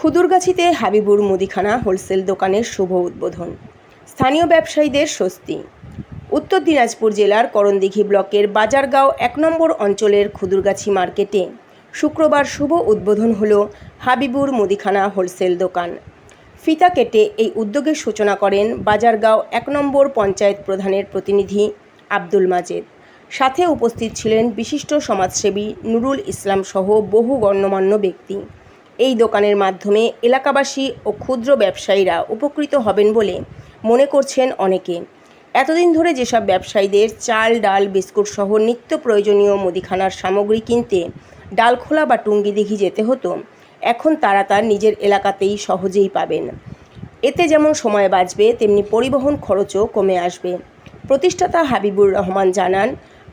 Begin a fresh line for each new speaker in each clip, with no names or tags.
খুদুরগাছিতে হাবিবুর মুদিখানা হোলসেল দোকানের শুভ উদ্বোধন। স্থানীয় ব্যবসায়ীদের স্বস্তি। উত্তর দিনাজপুর জেলার করণদিঘি ব্লকের বাজারগাঁও এক নম্বর অঞ্চলের খুদুরগাছি মার্কেটে শুক্রবার শুভ উদ্বোধন হল হাবিবুর মুদিখানা হোলসেল দোকান। ফিতা কেটে এই উদ্যোগের সূচনা করেন বাজারগাঁও এক নম্বর পঞ্চায়েত প্রধানের প্রতিনিধি আব্দুল মাজেদ। সাথে উপস্থিত ছিলেন বিশিষ্ট সমাজসেবী নুরুল ইসলাম সহ বহু গণ্যমান্য ব্যক্তি। এই দোকানের মাধ্যমে এলাকাবাসী ও ক্ষুদ্র ব্যবসায়ীরা উপকৃত হবেন বলে মনে করছেন অনেকে। এতদিন ধরে যেসব ব্যবসায়ীদের চাল, ডাল, বিস্কুট সহ নিত্য প্রয়োজনীয় মুদিখানার সামগ্রী কিনতে ডালখোলা বা টুঙ্গি দিঘি যেতে হতো, এখন তারা তার নিজের এলাকাতেই সহজেই পাবেন। এতে যেমন সময় বাঁচবে, তেমনি পরিবহন খরচও কমে আসবে। প্রতিষ্ঠাতা হাবিবুর রহমান জানান,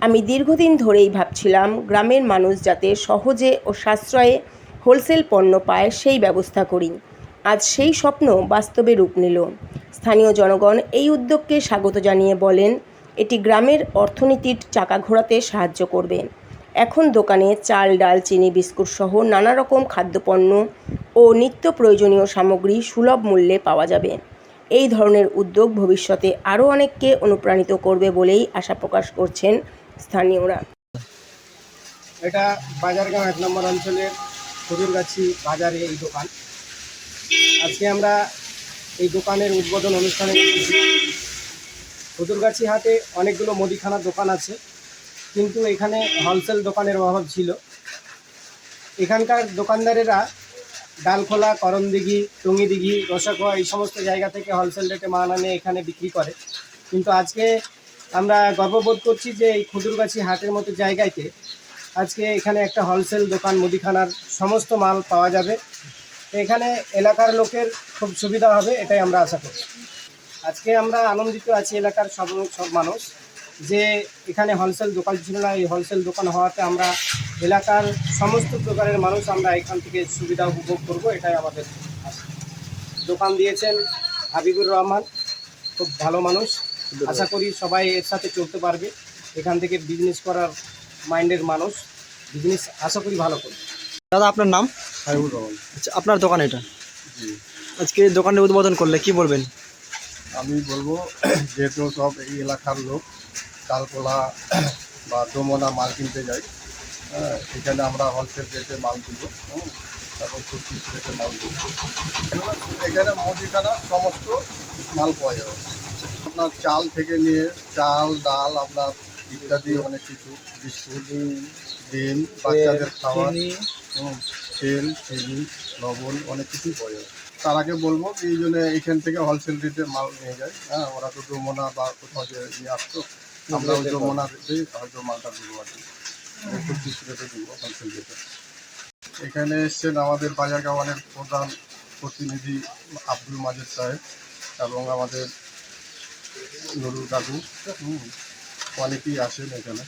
আমি দীর্ঘদিন ধরেই ভাবছিলাম, গ্রামের মানুষ যাতে সহজে ও সাশ্রয়ে হোলসেল পণ্য পায় সেই ব্যবস্থা করি। আজ সেই স্বপ্ন বাস্তবে রূপ নিল। স্থানীয় জনগণ এই উদ্যোগকে স্বাগত জানিয়ে বলেন, এটি গ্রামের অর্থনীতির চাকা ঘোরাতে সাহায্য করবে। এখন দোকানে চাল, ডাল, চিনি, বিস্কুট সহ নানা রকম খাদ্যপণ্য ও নিত্য প্রয়োজনীয় সামগ্রী সুলভ মূল্যে পাওয়া যাবে। এই ধরনের উদ্যোগ ভবিষ্যতে আরও অনেককে অনুপ্রাণিত করবে বলেই আশা প্রকাশ করছেন স্থানীয়রা।
এটা বাজারগাঁও এক নম্বর অঞ্চলের খুদুরগাছি বাজারে এই দোকান। আজকে আমরা এই দোকানের উদ্বোধন অনুষ্ঠানে এসেছি। খুদুরগাছি হাটে অনেকগুলো মুদিখানার দোকান আছে, কিন্তু এখানে হোলসেল দোকানের অভাব ছিল। এখানকার দোকানদারেরা ডালখোলা, করমদিঘি, টুঙ্গিদিঘি রসাখোয়া এই সমস্ত জায়গা থেকে হোলসেল রেটে মাল আনে এখানে বিক্রি করে। কিন্তু আজকে আমরা গর্ববোধ করছি যে এই খুদুরগাছি হাটের মতো জায়গাতে আজকে এখানে একটা হোলসেল দোকান মুদিখানার সমস্ত মাল পাওয়া যাবে। এখানে এলাকার লোকের খুব সুবিধা হবে, এটাই আমরা আশা করি আজকে আমরা আনন্দিত আছি এলাকার সব সব মানুষ যে এখানে হোলসেল দোকান ছিল না, এই হোলসেল দোকান হওয়াতে আমরা এলাকার সমস্ত প্রকারের মানুষ আমরা এখান থেকে সুবিধা উপভোগ করব, এটাই আমাদের দোকান দিয়েছেন হাবিবুর রহমান, খুব ভালো মানুষ। আশা করি সবাই এর সাথে চলতে পারবে। এখান থেকে বিজনেস করার মাইন্ডের মানুষ বিজনেস আশা করি ভালো করবে
দাদা আপনার নাম?
হাবিবুর রহমান।
আচ্ছা আপনার দোকান এটা?
জি।
আজকে দোকানের উদ্বোধন করলে কি বলবেন?
আমি বলব যেহেতু সব এই এলাকার লোক চালকোলা বা দমনা মাল কিনতে যাই হ্যাঁ এখানে আমরা হোলসেল রেটে মাল দিব হুম, তারপর পঁচিশ রেটে মাল দিব। এখানে মুদিখানা সমস্ত মাল পাওয়া যাবে। আপনার চাল থেকে নিয়ে চাল ডাল আপনার ইত্যাদি অনেক কিছু। বিস্কুট ডিম বাচ্চাদের হুম, তেল চিনি লবণ অনেক কিছুই পাওয়া যাবে তার আগে বলব এই জন্য এইখান থেকে হোলসেল রেটে মাল নিয়ে যায়। হ্যাঁ ওরা তো ডোমোনা বা কোথাও যে নিয়ে আসতো আমরা ওই ডোমোনা রেটেই হয়তো মালটা দিব আর কি। পঁচিশ রেটে দিব হোলসেল রেটে এখানে এসছেন আমাদের বাজারগাঁওয়ানের প্রধান প্রতিনিধি আব্দুল মাজেদ সাহেব এবং আমাদের নুরুল কাকু। হুম অনেকেই আসেন এখানে।